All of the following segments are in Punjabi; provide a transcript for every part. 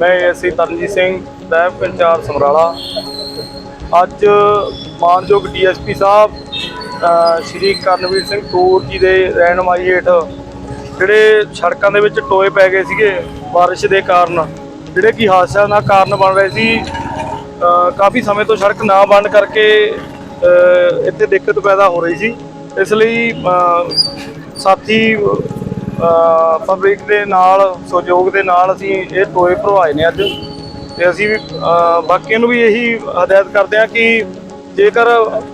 ਮੈਂ ਐਸੀ ਤਰਨਜੀਤ ਸਿੰਘ ਸਾਹਿਬ ਪੰਚਾਇਤ ਸਮਰਾਲਾ। ਅੱਜ ਮਾਨਯੋਗ ਡੀਐਸਪੀ ਸਾਹਿਬ ਸ਼੍ਰੀ ਕਰਨਵੀਰ ਸਿੰਘ ਟੂਰ ਜੀ ਦੇ ਰਹਿਨਮਾਈ ਹੇਠ ਜਿਹੜੇ ਸੜਕਾਂ ਦੇ ਵਿੱਚ ਟੋਏ ਪੈ ਗਏ ਸੀਗੇ ਬਾਰਿਸ਼ ਦੇ ਕਾਰਨ, ਜਿਹੜੇ ਕਿ ਹਾਦਸਿਆਂ ਦਾ ਕਾਰਨ ਬਣ ਰਹੇ ਸੀ ਕਾਫੀ ਸਮੇਂ ਤੋਂ ਸੜਕ ਨਾ ਬੰਦ ਕਰਕੇ ਇੱਥੇ ਦਿੱਕਤ ਪੈਦਾ ਹੋ ਰਹੀ ਸੀ। ਇਸ ਲਈ ਸਾਥੀ ਪਬਲਿਕ ਦੇ ਨਾਲ, ਸਹਿਯੋਗ ਦੇ ਨਾਲ ਅਸੀਂ ਇਹ ਟੋਏ ਭਰਵਾਏ ਨੇ ਅੱਜ। ਤੇ ਅਸੀਂ ਵੀ ਬਾਕੀਆਂ ਨੂੰ ਵੀ ਇਹੀ ਹਦਾਇਤ ਕਰਦੇ ਹਾਂ ਕਿ ਜੇਕਰ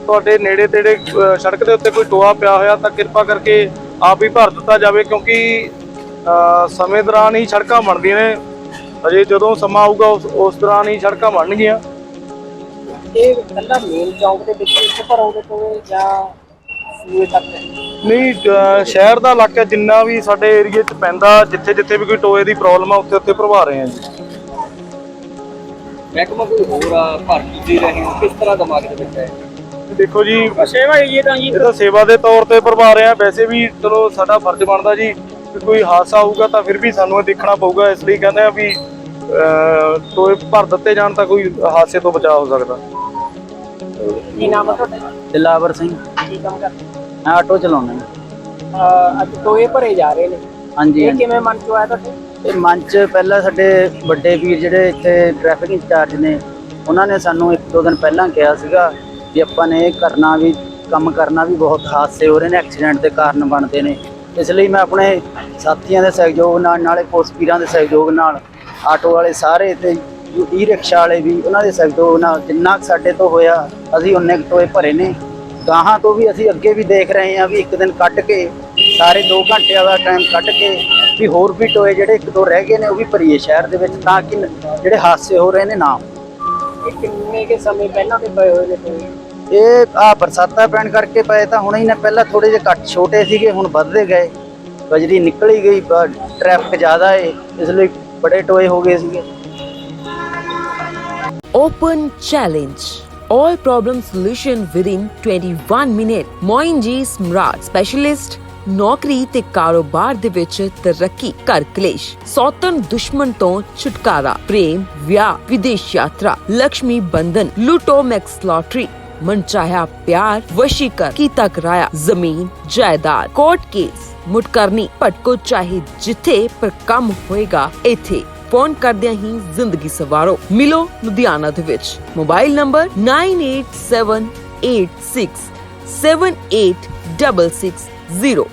ਤੁਹਾਡੇ ਨੇੜੇ ਤੇੜੇ ਸੜਕ ਦੇ ਉੱਤੇ ਕੋਈ ਟੋਆ ਪਿਆ ਹੋਇਆ ਤਾਂ ਕਿਰਪਾ ਕਰਕੇ ਆਪ ਹੀ ਭਰ ਦਿੱਤਾ ਜਾਵੇ ਕਿਉਂਕਿ ਸਮੇਂ ਦੌਰਾਨ ਹੀ ਸੜਕਾਂ ਬਣਦੀਆਂ ਨੇ। ਅਜੇ ਜਦੋਂ ਸਮਾਂ ਆਊਗਾ, ਉਸ ਉਸ ਦੌਰਾਨ ਹੀ ਸੜਕਾਂ ਬਣਨਗੀਆਂ। ਇਹ ਕੱਲਾ ਮੇਨ ਚੌਂਕ ਦੇ ਵਿੱਚ ਇੱਕ ਭਰੋਗੇ ਤੋਂ ਜਾਂ ਸੂਏ ਤੱਕ ਹੈ? ਨਹੀਂ ਸ਼ਹਿਰ ਦਾ ਇਲਾਕਾ ਜਿੰਨਾ ਵੀ ਸਾਡੇ ਏਰੀਏ 'ਚ ਪੈਂਦਾ ਜਿੱਥੇ ਜਿੱਥੇ ਵੀ ਕੋਈ ਟੋਏ ਦੀ ਪ੍ਰੋਬਲਮ ਆ ਉੱਥੇ ਉੱਥੇ ਭਰਵਾ ਰਹੇ ਹਾਂ ਜੀ। ਮਹਿਕਮਾ ਕੋਈ ਹੋਰ ਆ ਭਰਤੀ ਦੇ ਰਹੇ ਹੋ? ਕਿਸ ਤਰ੍ਹਾਂ ਦਿਮਾਗ ਦੇ ਵਿੱਚ ਹੈ? ਦੇਖੋ ਜੀ ਸੇਵਾ ਇਹ ਤਾਂ ਜੀ। ਇਹ ਤਾਂ ਸੇਵਾ ਦੇ ਤੌਰ ਤੇ ਭਰਵਾ ਰਹੇ ਆ। ਵੈਸੇ ਵੀ ਚਲੋ ਸਾਡਾ ਫਰਜ਼ ਬਣਦਾ ਜੀ ਕਿ ਕੋਈ ਹਾਦਸਾ ਹੋਊਗਾ ਤਾਂ ਫਿਰ ਵੀ ਸਾਨੂੰ ਇਹ ਦੇਖਣਾ ਪਊਗਾ। ਇਸ ਲਈ ਕਹਿੰਦੇ ਆ ਵੀ ਅ, ਟੋਏ ਭਰ ਦਿੱਤੇ ਜਾਣ ਤਾਂ ਕੋਈ ਹਾਦਸੇ ਤੋਂ ਬਚਾਅ ਹੋ ਸਕਦਾ। ਕੀ ਨਾਮ ਹੈ ਤੁਹਾਡਾ? ਦਿਲਾਵਰ ਸਿੰਘ। ਕੀ ਕੰਮ ਕਰਦੇ? ਮੈਂ ਆਟੋ ਚਲਾਉਣਾ। ਅਹ ਅੱਜ ਟੋਏ ਭਰੇ ਜਾ ਰਹੇ ਨੇ ਹਾਂਜੀ ਇਹ ਹਾਂਜੀ। ਕਿਵੇਂ ਮਨ ਚ ਆਇਆ ਤੁਹਾਡੇ ਇਹ ਮੰਚ ਪਹਿਲਾਂ ਸਾਡੇ ਵੱਡੇ ਵੀਰ ਜਿਹੜੇ ਇੱਥੇ ਟ੍ਰੈਫਿਕ ਇੰਚਾਰਜ ਨੇ ਉਹਨਾਂ ਨੇ ਸਾਨੂੰ ਇੱਕ ਦੋ ਦਿਨ ਪਹਿਲਾਂ ਕਿਹਾ ਸੀਗਾ ਵੀ ਆਪਾਂ ਨੇ ਇਹ ਕਰਨਾ ਵੀ ਕੰਮ ਕਰਨਾ ਵੀ ਬਹੁਤ ਹਾਦਸੇ ਹੋ ਰਹੇ ਨੇ ਐਕਸੀਡੈਂਟ ਦੇ ਕਾਰਨ ਬਣਦੇ ਨੇ ਇਸ ਲਈ ਮੈਂ ਆਪਣੇ ਸਾਥੀਆਂ ਦੇ ਸਹਿਯੋਗ ਨਾਲ ਨਾਲੇ ਪੁਲਿਸ ਦੇ ਸਹਿਯੋਗ ਨਾਲ ਆਟੋ ਵਾਲੇ ਸਾਰੇ ਤੇ ਈ ਰਿਕਸ਼ਾ ਵਾਲੇ ਵੀ ਉਹਨਾਂ ਦੇ ਸਹਿਯੋਗ ਨਾਲ ਜਿੰਨਾ ਕੁ ਸਾਡੇ ਤੋਂ ਹੋਇਆ ਅਸੀਂ ਉਨੇ ਕੁ ਟੋਏ ਭਰੇ ਨੇ ਗਾਹਾਂ ਤੋਂ ਵੀ ਅਸੀਂ ਅੱਗੇ ਵੀ ਦੇਖ ਰਹੇ ਹਾਂ ਵੀ ਇੱਕ ਦਿਨ ਕੱਢ ਕੇ ਸਾਰੇ 2 ਘੰਟਿਆਂ ਦਾ ਟਾਈਮ ਕੱਢ ਕੇ ਵੀ ਹੋਰ ਵੀ ਟੋਏ ਜਿਹੜੇ ਇੱਕ ਦੋ ਰਹਿ ਗਏ ਨੇ ਉਹ ਵੀ ਭਰੀਏ ਸ਼ਹਿਰ ਦੇ ਵਿੱਚ ਤਾਂ ਕਿ ਜਿਹੜੇ ਹਾਦਸੇ ਹੋ ਰਹੇ ਨੇ ਨਾ ਇਹ ਕਿੰਨੇ ਕੇ ਸਮੇਂ ਪਹਿਲਾਂ ਦੇ ਪਏ ਹੋਏ ਨੇ ਟੋਏ? ਇਹ ਆ ਬਰਸਾਤਾਂ ਪੈਣ ਕਰਕੇ ਪਏ ਤਾਂ ਹੁਣੇ ਹੀ ਨੇ ਪਹਿਲਾਂ ਥੋੜੇ ਜਿਹੇ ਘੱਟ ਛੋਟੇ ਸੀਗੇ ਹੁਣ ਵੱਧਦੇ ਗਏ। ਬਜਰੀ ਨਿਕਲ ਗਈ ਟ੍ਰੈਫਿਕ ਜ਼ਿਆਦਾ ਹੈ ਇਸ ਲਈ ਬੜੇ ਟੋਏ ਹੋ ਗਏ ਸੀਗੇ। Open challenge. All problem solution within 21 minute. ਮੋਇਨਜੀ ਸਮਰਾਟ ਸਪੈਸ਼ਲਿਸਟ ਨੌਕਰੀ ਤੇ ਕਾਰੋਬਾਰ ਦੇ ਵਿੱਚ ਤਰੱਕੀ ਕਰ ਕਲੇਸ਼ ਸੌਤਨ ਦੁਸ਼ਮਣ ਤੋਂ ਛੁਟਕਾਰਾ ਪ੍ਰੇਮ ਵਿਆਹ ਵਿਦੇਸ਼ ਯਾਤਰਾ ਲక్ష్ਮੀ ਬੰਧਨ ਲੂਟੋ ਮੈਕਸ ਲਾਟਰੀ ਮਨਚਾਹਿਆ ਪਿਆਰ ਵਸ਼ੀਕਰ ਕੀਤਾ ਕਰਾਇਆ ਜ਼ਮੀਨ ਜਾਇਦਾਦ ਕੋਰਟ ਕੇਸ ਮੁਟਕਰਨੀ ਭਟਕੋ ਚਾਹੇ ਜਿੱਥੇ ਪਰ ਕੰਮ ਹੋਏਗਾ ਇੱਥੇ ਫੋਨ ਕਰਦਿਆਂ ਹੀ ਜ਼ਿੰਦਗੀ ਸਵਾਰੋ। ਮਿਲੋ ਲੁਧਿਆਣਾ ਦੇ ਵਿੱਚ। Mobile number 9878678660